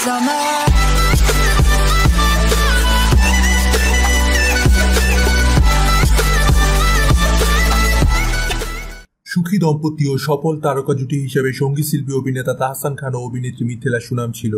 summer. সুখী দম্পতি ও সফল তারকা জুটি হিসেবে সংগীত শিল্পী অভিনেতা তাহসান খান ও অভিনেত্রী মিথিলা সুনাম ছিল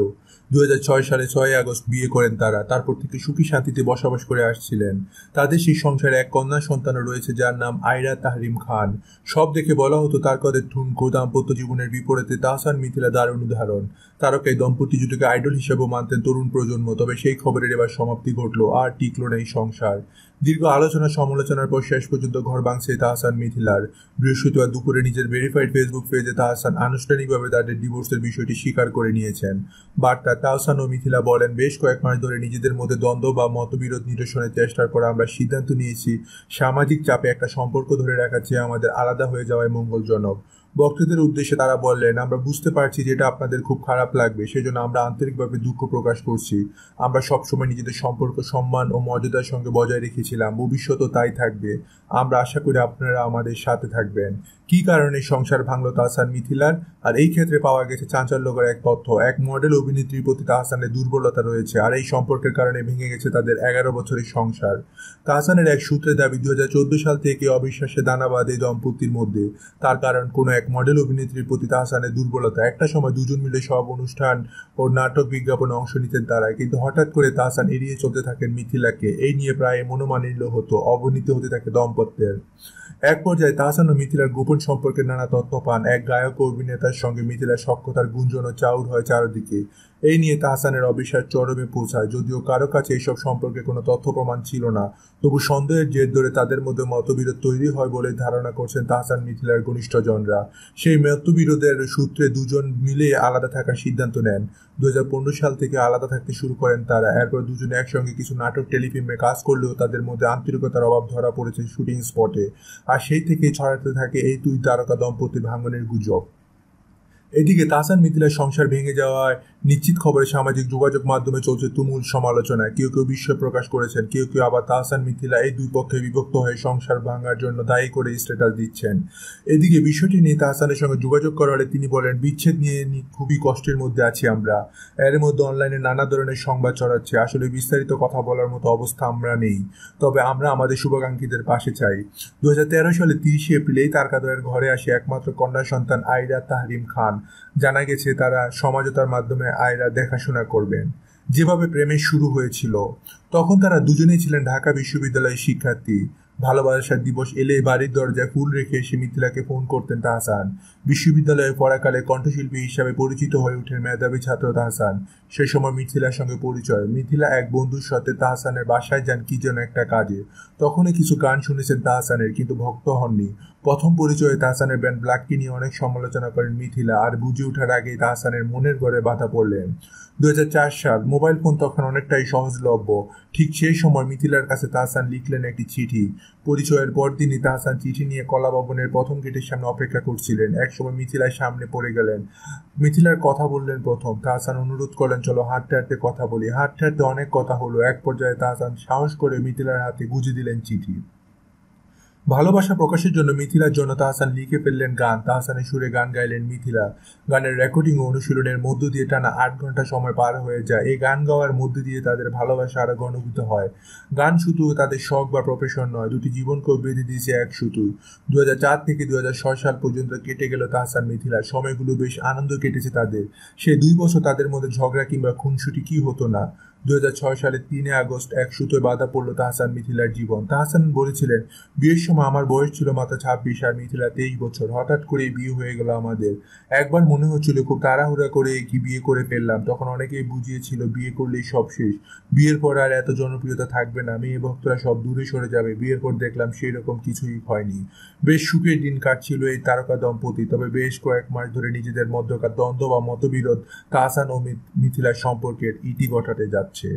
দুই হাজার ছয় সালে ছয় আগস্ট বিয়ে করেন তারা। তারপর থেকে সুখী শান্তিতে বসবাস করে আসছিলেন। তাদের সেই সংসারে এক কন্যা সন্তানও রয়েছে যার নাম আয়রা তাহরিম খান। সব দেখে বলা হতো তার কদের ঠুনকো দাম্পত্য জীবনের বিপরীতে তাহসান মিথিলা দারুণ উদাহরণ। তারকা এই দম্পতি জুটিকে আইডল হিসেবেও মানতেন তরুণ প্রজন্ম, তবে সেই খবরের এবার সমাপ্তি ঘটলো, আর টিকলো না এই সংসার। দীর্ঘ আলোচনা সমালোচনার পর শেষ পর্যন্ত ঘর ভাঙছে তাহসান মিথিলার। বৃহস্পতিবার দুপুরে নিজের ভেরিফাইড ফেসবুক পেজে তাহসান আনুষ্ঠানিকভাবে তাদের ডিভোর্সের বিষয়টি স্বীকার করে নিয়েছেন। বার্তা তাহসান ও মিথিলা বলেন, বেশ কয়েক মাস ধরে নিজেদের মধ্যে দ্বন্দ্ব বা মতবিরোধ নিরসনের চেষ্টার পর আমরা সিদ্ধান্ত নিয়েছি, সামাজিক চাপে একটা সম্পর্ক ধরে রাখার চেয়ে আমাদের আলাদা হয়ে যাওয়াই মঙ্গলজনক। বক্তাদের উদ্দেশ্যে তারা বললেন, আমরা বুঝতে পারছি যেটা আপনাদের খুব খারাপ লাগবে, সেজন্য আমরা আন্তরিকভাবে দুঃখ প্রকাশ করছি। আমরা সবসময় নিজেদের সম্পর্ক, সম্মান ও মর্যাদার সঙ্গে বজায় রেখেছিলাম। ভবিষ্যতও তাই থাকবে। আমরা আশা করি আপনারা আমাদের সাথে থাকবেন। কি কারণে সংসার ভাঙল তাহসান মিথিলার? আর এই ক্ষেত্রে পাওয়া গেছে চাঞ্চল্যকর এক তথ্য। এক মডেল অভিনেত্রীর প্রতি তাহসানের দুর্বলতা রয়েছে, আর এই সম্পর্কের কারণে ভেঙে গেছে তাদের এগারো বছরের সংসার। তাহসানের এক সূত্রে দাবি দুই হাজার চোদ্দ সাল থেকে অবিশ্বাসে দানাবাদ এই দম্পতির মধ্যে। তার কারণ কোনো এক মডেল অভিনেত্রীর প্রতি তাহসানের দুর্বলতা। একটা সময় দুজন মিলে সব অনুষ্ঠান ও নাটক বিজ্ঞাপনে অংশ নিতেন তারা, কিন্তু হঠাৎ করে তাহসান এড়িয়ে চলতে থাকেন মিথিলাকে। এই নিয়ে প্রায় মনোমানিল্য হতো, অবনীত হতে থাকে দম্পত্যের এক পর্যায়ে তাহসান ও মিথিলার গোপন সম্পর্কে নানা তথ্য পান। এক গায়ক ও অভিনেতার সঙ্গে মিথিলার সক্ষতার গুঞ্জন ও চাউর হয় চারদিকে। এই নিয়ে তাহসানের অবিশ্বাস চরমে পৌঁছায়। যদিও কারও কাছে এইসব সম্পর্কে কোনো তথ্য প্রমাণ ছিল না, তবু সন্দেহের জের ধরে তাদের মধ্যে মতবিরোধ তৈরি হয় বলে ধারণা করছেন তাহসান মিথিলার ঘনিষ্ঠজনরা সেই মতবিরোধের সূত্রে দুজন মিলে আলাদা থাকার সিদ্ধান্ত নেন। দু হাজার পনেরো সাল থেকে আলাদা থাকতে শুরু করেন তারা। এরপর দুজনে একসঙ্গে কিছু নাটক, টেলিফিল্মে কাজ করলেও তাদের মধ্যে আন্তরিকতার অভাব ধরা পড়েছে শুটিং স্পটে। আর সেই থেকেই ছড়াতে থাকে এই দুই তারকা দম্পতি ভাঙনের গুজব। এদিকে তাহসান মিথিলার সংসার ভেঙে যাওয়ায় নিশ্চিত খবরে সামাজিক যোগাযোগ মাধ্যমে চলছে তুমুল সমালোচনা। কেউ কেউ বিস্ময় প্রকাশ করেছেন, কেউ কেউ আবার তাহসান মিথিলা এই দুই পক্ষে বিভক্ত হয়ে সংসার ভাঙার জন্য দায়ী করে স্ট্যাটাস দিচ্ছেন। এদিকে বিষয়টি নিয়ে তাহসানের সঙ্গে যোগাযোগ করা হলে তিনি বলেন, বিচ্ছেদ নিয়ে খুবই কষ্টের মধ্যে আছি আমরা। এর মধ্যে অনলাইনে নানা ধরনের সংবাদ ছড়াচ্ছে। আসলে বিস্তারিত কথা বলার মতো অবস্থা আমরা নেই। তবে আমরা আমাদের শুভাকাঙ্ক্ষীদের পাশে চাই। দু হাজার তেরো সালে তিরিশে এপ্রিলেই তারকাদয়ের ঘরে আসে একমাত্র কন্যা সন্তান আইরা তাহরিম খান। জানা গেছে তারা সমাজতার মাধ্যমে আয়রা দেখাশোনা করবেন। যেভাবে প্রেমের শুরু হয়েছিল, তখন তারা দুজনেই ছিলেন ঢাকা বিশ্ববিদ্যালয়ের শিক্ষার্থী। ভালোবাসার দিবস এলে বাড়ির দরজায় ফুল রেখে এসে মিথিলাকে ফোন করতেন তাহসান। বিশ্ববিদ্যালয়ে পড়াকালে কণ্ঠশিল্পী হিসাবে পরিচিত হয়ে ওঠেন মেধাবী ছাত্র তাহসান। সে সময় মিথিলার সঙ্গে পরিচয়। মিথিলা এক বন্ধুর সাথে তাহসানের বাসায় যান কি যেন একটা কাজে। তখনই কিছু গান শুনেছেন তাহসানের, কিন্তু ভক্ত হননি। প্রথম পরিচয়ে তাহসানের ব্যান্ড ব্ল্যাককে নিয়ে অনেক সমালোচনা করেন মিথিলা, আর বুঝে ওঠার আগেই তাহসানের মনের ঘরে বাধা পড়লেন। দুই হাজার চার সাল, মোবাইল ফোন তখন অনেকটাই সহজলভ্য। ঠিক সেই সময় মিথিলার কাছে তাহসান লিখলেন একটি চিঠি। পরিচয়ের পর তিনি তাহসান চিঠি নিয়ে কলা ভবনের প্রথম গেটের সামনে অপেক্ষা করছিলেন। একসময় মিথিলার সামনে পড়ে গেলেন। মিথিলার কথা বললেন প্রথম। তাহসান অনুরোধ করলেন, চলো হাঁটতে হাঁটতে কথা বলি। হাঁটতে হাঁটতে অনেক কথা হলো। এক পর্যায়ে তাহসান সাহস করে মিথিলার হাতে গুজে দিলেন চিঠি। ভালোবাসা প্রকাশের জন্য মিথিলার জন্য তাহসান লিখে ফেললেন গান। তাহসানের সুরে গান গাইলেন মিথিলা। গানের রেকর্ডিং ও অনুশীলনের মধ্য দিয়ে টানা আট ঘণ্টা সময় পার হয়ে যায়। এই গান গাওয়ার মধ্য দিয়ে তাদের ভালোবাসা আরও ঘনীভূত হয়। গান শুধু তাদের শখ বা প্রফেশন নয়, দুটি জীবনকেও বেঁধে দিয়েছে এক সুতুই দু থেকে দুই হাজার ছয় সাল পর্যন্ত কেটে গেল তাহসান মিথিলার সময়গুলো বেশ আনন্দ কেটেছে তাদের। সে দুই বছর তাদের মধ্যে ঝগড়া কিংবা খুনসুটি কি হতো না। দু সালে তিনে আগস্ট এক সুতোয় বাধা পড়ল তাহসান মিথিলার জীবন। তাহসান বলেছিলেন, বিয়ের সময় আমার বয়স ছিল মাত্র ছাব্বিশ আর মিথিলা তেইশ বছর। হঠাৎ করে বিয়ে হয়ে গেল আমাদের। একবার মনে হচ্ছিল খুব তাড়াহুড়া করে কি বিয়ে করে ফেললাম। তখন অনেকেই বুঝিয়েছিল বিয়ে করলেই সব শেষ। বিয়ের পর আর এত জনপ্রিয়তা থাকবে না। মেয়ে ভক্তরা সব দূরে সরে যাবে। বিয়ের পর দেখলাম সেই রকম কিছুই হয়নি। বেশ সুখের দিন কাটছিল এই তারকা দম্পতি তবে বেশ কয়েক মাস ধরে নিজেদের মধ্যকার দ্বন্দ্ব বা মতবিরোধ তাহসান ও মিথিলার সম্পর্কের ইতি ঘটাতে যাচ্ছে।